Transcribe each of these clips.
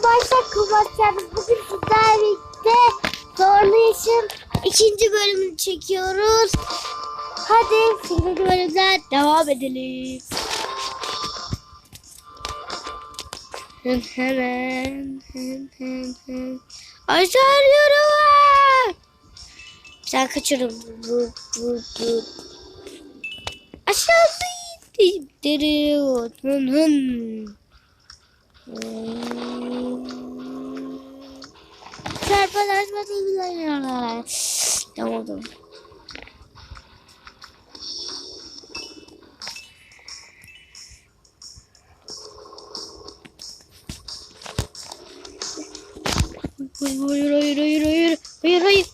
Arkadaşlar Kıvaçlar'ın bugün sizlerle birlikte Zorlu Yaşın ikinci bölümünü çekiyoruz. Hadi ikinci bölümden devam edelim. Hemen Ayşe arıyorum. Bir tane kaçırım. Aşağısı indiriyor. Hın hın. Hmm. Çarpan açmadı ilgileniyorlar. Ne oldu? Hayır hayır hayır hayır hayır hayır hayır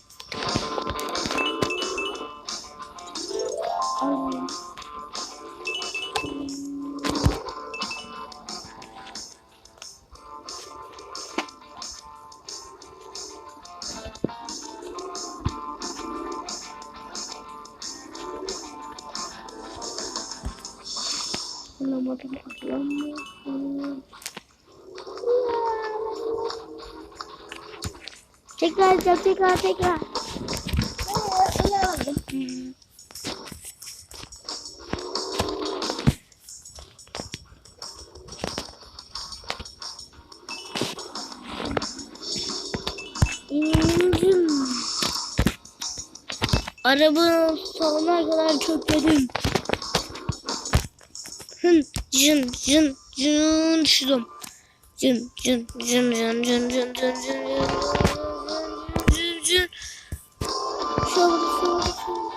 Hatırlamadım, hatırlamadım. Tekrar edeceğim, tekrar, tekrar. Hatırlamadım. Hmm. Arabanın sonuna kadar çok. Hın, cın, cın, cın, düştüm. Cın, cın, cın, cın, cın, cın, cın, cın, cın, cın, cın. Şu oldu, şu oldu, şu oldu.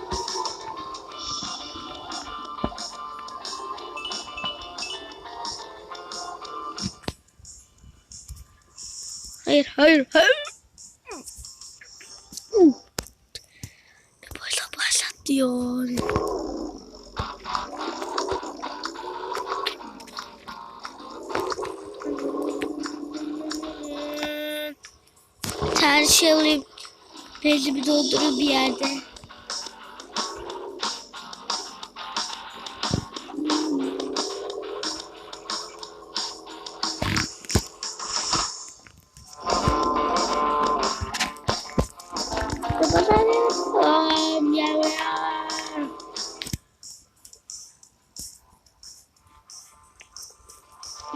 Hayır, hayır, hayır. Her şey alayım. Belli bir doldurur bir yerde.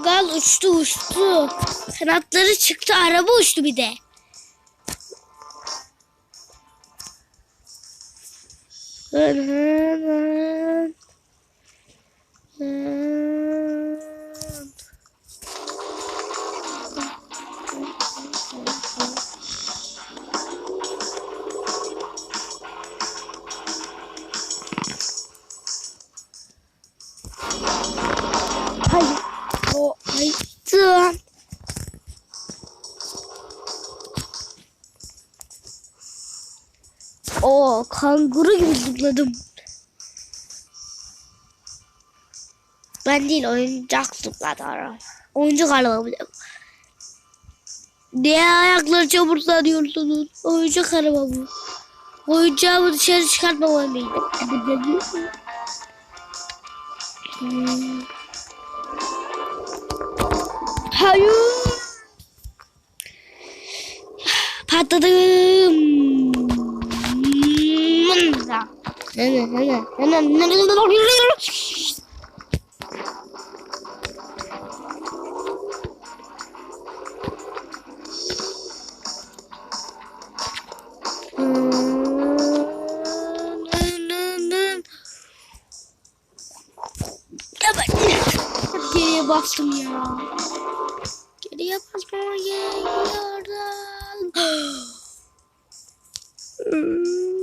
Gal uçtu uçtu. Kanatları çıktı araba uçtu bir de. Good heaven. hand. Kanguru gibi zıpladım. Ben değil oyuncak zıpladı araba. Oyuncak araba bile. Niye ayakları çamurlanıyorsunuz? Oyuncak araba bu. Oyuncağımı dışarı çıkartmamalıydım. Hmm. Hayır. Patladım. Nene, nene, nene, nene. Geriye bastım ya. Geriye basmama gerekiyordu.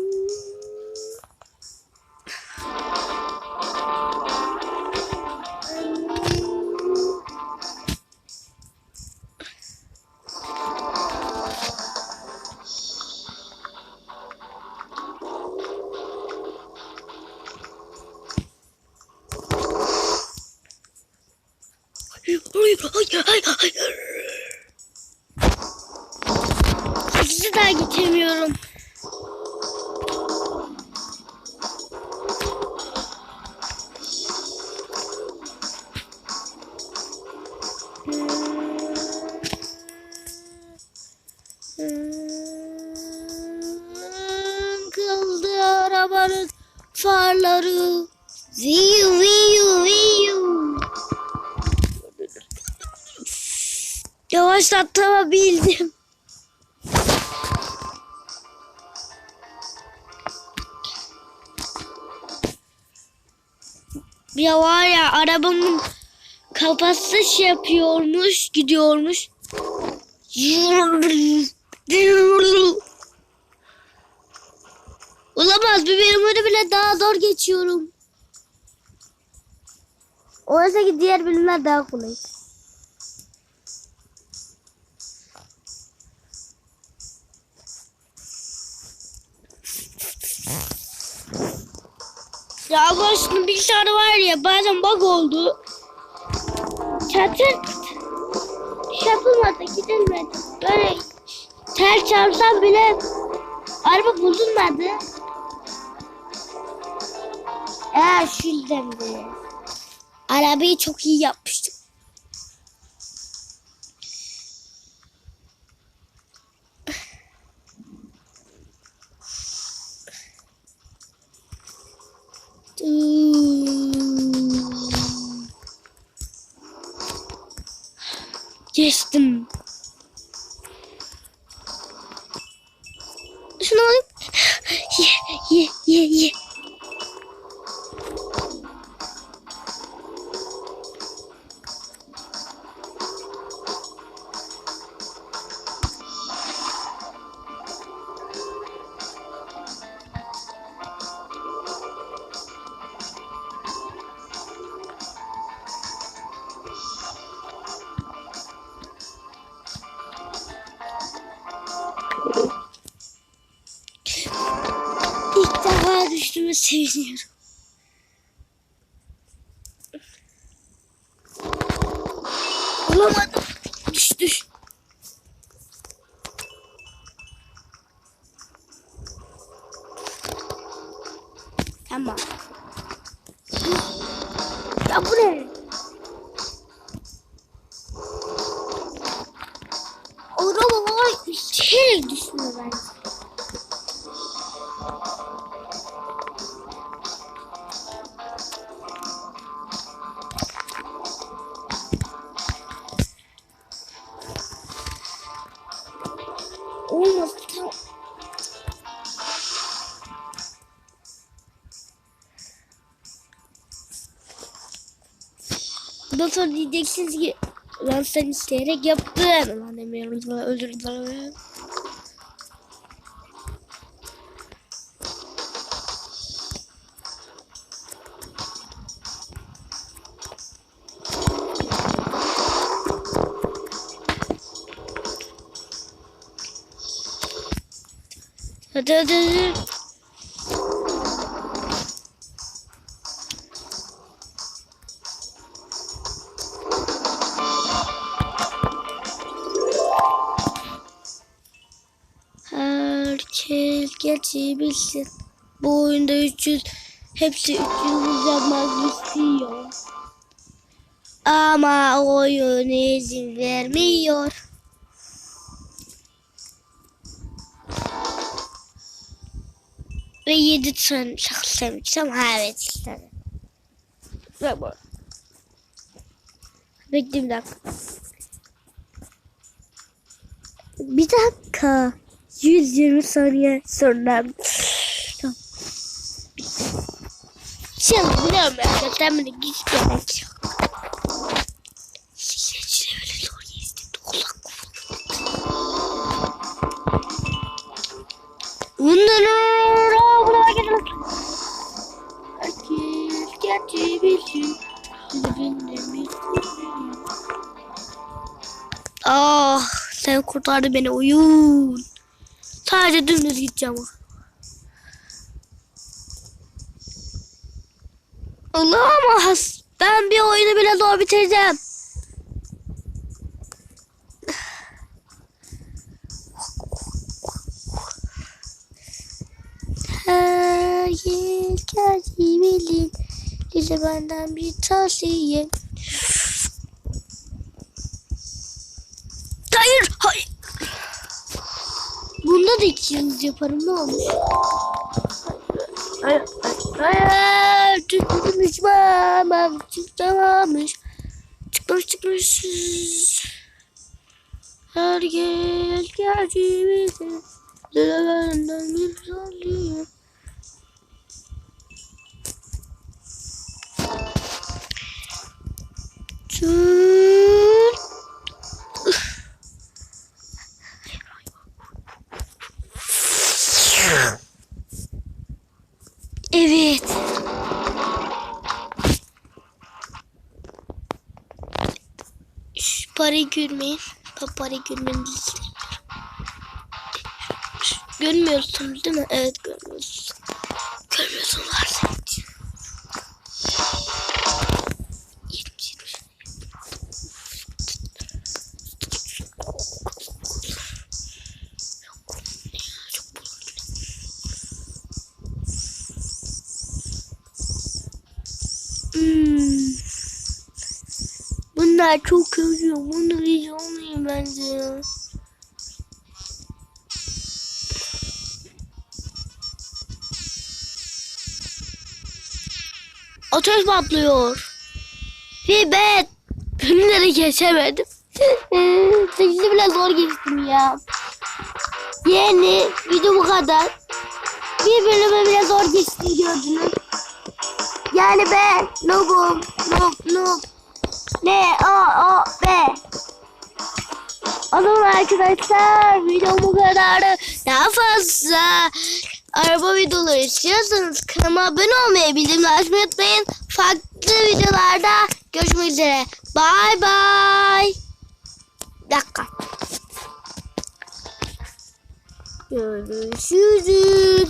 Hayır, hayır, hayır. Sizi daha geçemiyorum. Yavaşlatabildim. Ya var ya arabamın kafası şey yapıyormuş, gidiyormuş. Olamaz bir bölümünü bile daha zor geçiyorum. Oysa ki diğer bölümler daha kolay. Aşkına bilgisayarda var ya bazen bug oldu. Çatır yapılmadı gidilmedi. Böyle tel çarpsam bile araba bozulmadı. Eğer şildemdi. Arabayı çok iyi yapmıştım. Geçtim. Şunu alayım. Ye ye ye ye. Seviniyorum. Olamadım. Sonra diyeceksiniz ki ben sen isteyerek yaptım. Lan demiyorum bana özür dilerim. Hadi hadi hadi. Herkes geçebilsin. Bu oyunda 300 hepsi 300 yapmak istiyor. Ama oyun izin vermiyor. Ve 7 tane demiştim. Ha evet işte. Ve bu. Bekle bir dakika. Bir dakika. 120 saniye sonra. Şimdi biliyorum ya. Zaten beni hiç gerek yok. Herkes geçebilsin. Ah sen kurtardın beni oyun. Sadece dümdüz gideceğim. Olamaz. Ben bir oyunu bile zor bitireceğim. Herkes kendi bilin. Size benden bir tavsiye. Da iki yıldız yaparım ne olmuş? Hayır, hayır, hayır. Çıkmamış, tamam, çıkmamış. Çıkmamış, çıkmamış. Herkes gerçeğimizi Benden bir sallıyor Tüm Evet. Şu parayı görmeyin. Ben parayı görmenizi istemiyorum. Görmüyorsunuz değil mi? Evet görmüyorsunuz. Görmüyorsunuz varsa. Bunlar çok kötü. Bunu hiç olmayayım bence ya. Ateş patlıyor. Ben bölümleri geçemedim. Sekizi bile zor geçtim ya. Yeni video bu kadar. Bir bölümü bile zor geçti gördünüz. Yani ben noobum, noob, noob. N O O B. Zaman arkadaşlar video bu kadardı. Daha fazla araba videoları istiyorsanız kanalıma abone olmayı, bildirimleri açmayı unutmayın. Farklı videolarda görüşmek üzere. Bye. Bir dakika. Görüşürüz.